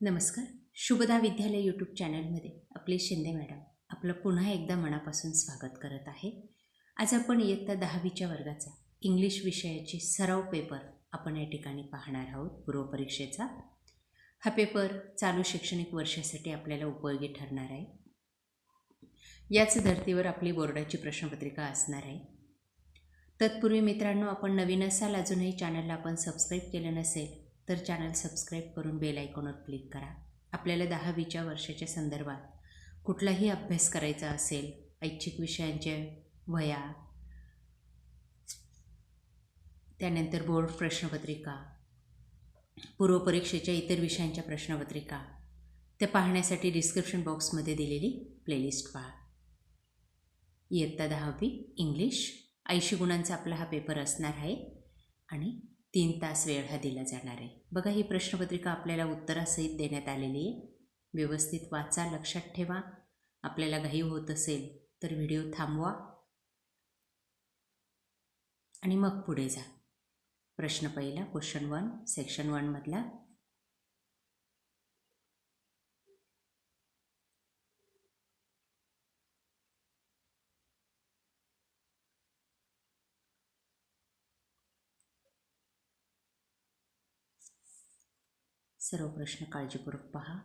नमस्कार. शुभदा विद्यालय यूट्यूब चॅनलमध्ये आपले शिंदे मॅडम. आपलं पुन्हा एकदा मनापासून स्वागत करत आहे. आज आपण इयत्ता दहावीच्या वर्गाचा इंग्लिश विषयाची सराव पेपर आपण या ठिकाणी पाहणार आहोत पूर्वपरीक्षेचा. हा पेपर चालू शैक्षणिक वर्षासाठी आपल्याला उपयोगी ठरणार आहे. याच धर्तीवर आपली बोर्डाची प्रश्नपत्रिका असणार आहे. तत्पूर्वी मित्रांनो आपण नवीन असाल अजूनही चॅनलला आपण सबस्क्राईब केलं नसेल तर चॅनल सबस्क्राईब करून बेल आयकॉनवर क्लिक करा. आपल्याला दहावीच्या वर्षाच्या संदर्भात कुठलाही अभ्यास करायचा असेल ऐच्छिक विषयांच्या वया त्यानंतर बोर्ड प्रश्नपत्रिका पूर्वपरीक्षेच्या इतर विषयांच्या प्रश्नपत्रिका त्या पाहण्यासाठी डिस्क्रिप्शन बॉक्समध्ये दिलेली प्लेलिस्ट पहा. इयत्ता दहावी इंग्लिश ऐंशी गुणांचा आपला हा पेपर असणार आहे आणि तीन तास वेळ हा दिला जाणार आहे. बघा ही प्रश्नपत्रिका आपल्याला उत्तरासहित देण्यात आलेली आहे. व्यवस्थित वाचा लक्षात ठेवा. आपल्याला घाई होत असेल तर व्हिडिओ थांबवा. आणि मग पुढे जा. प्रश्न पहिला क्वेश्चन वन सेक्शन वनमधला सर्व प्रश्न काळजीपूर्वक पहा.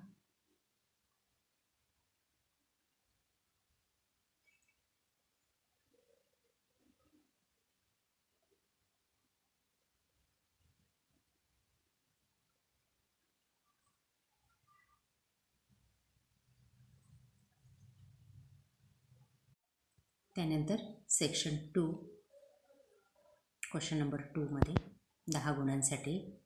त्यानंतर सेक्शन टू क्वेश्चन नंबर टूमध्ये दहा गुणांसाठी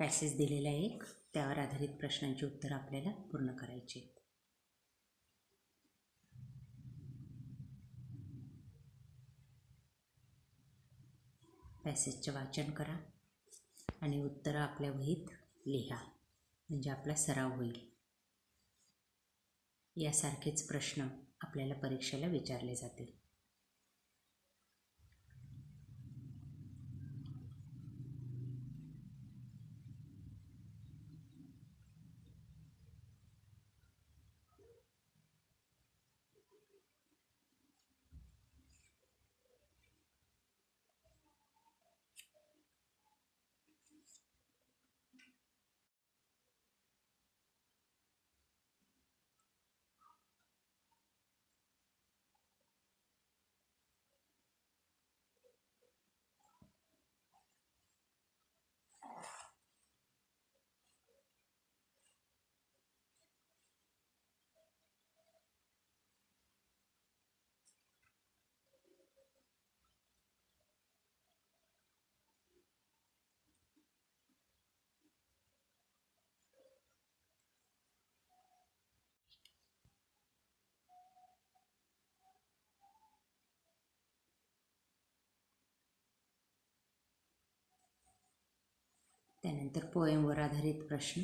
पॅसेज दिलेला आहे. एक त्यावर आधारित प्रश्नांची उत्तरं आपल्याला पूर्ण करायची आहेत. पॅसेजचं वाचन करा आणि उत्तरं आपल्या वहीत लिहा. म्हणजे आपला सराव होईल. यासारखेच प्रश्न आपल्याला परीक्षेला विचारले जातील. त्यानंतर पोएमवर आधारित प्रश्न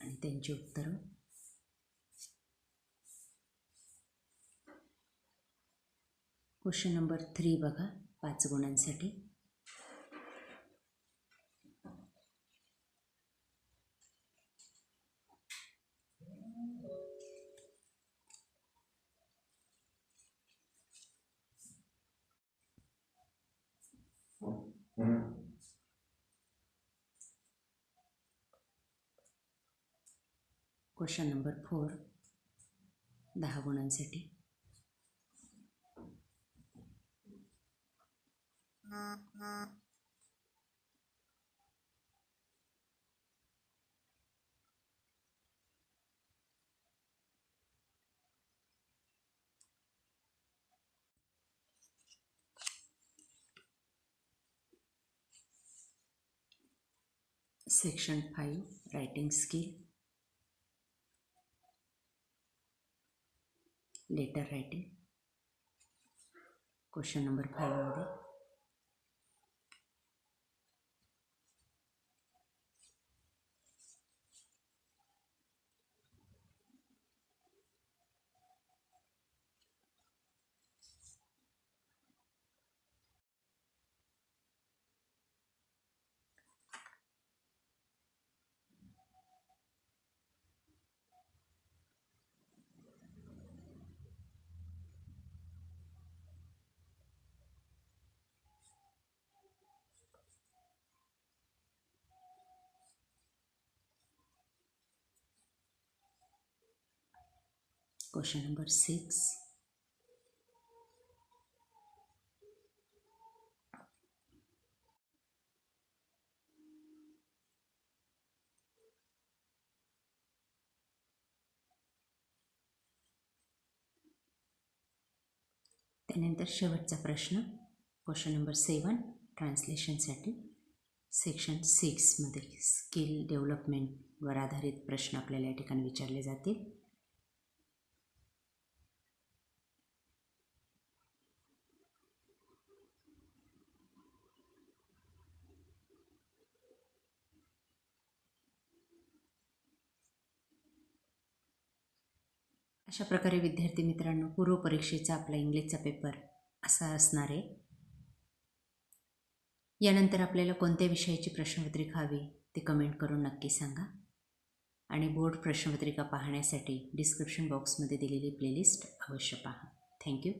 आणि त्यांची उत्तरं. क्वेश्चन नंबर थ्री बघा पाच गुणांसाठी. क्वेश्चन नंबर फोर दहा गुणांसाठी. Section five writing skill letter writing question number फाईव्हमध्ये question number six. त्यानंतर शेवटचा प्रश्न क्वेश्चन नंबर सेवन ट्रान्सलेशनसाठी सेक्शन सिक्समध्ये स्किल डेव्हलपमेंटवर आधारित प्रश्न आपल्याला या ठिकाणी विचारले जातील. अशा प्रकारे विद्यार्थी मित्रांनो पूर्वपरीक्षेचा आपला इंग्लिशचा पेपर असा असणार आहे. यानंतर आपल्याला कोणत्या विषयाची प्रश्नपत्रिका हवी ते कमेंट करून नक्की सांगा. आणि बोर्ड प्रश्नपत्रिका पाहण्यासाठी डिस्क्रिप्शन बॉक्समध्ये दिलेली प्लेलिस्ट अवश्य पहा. थँक्यू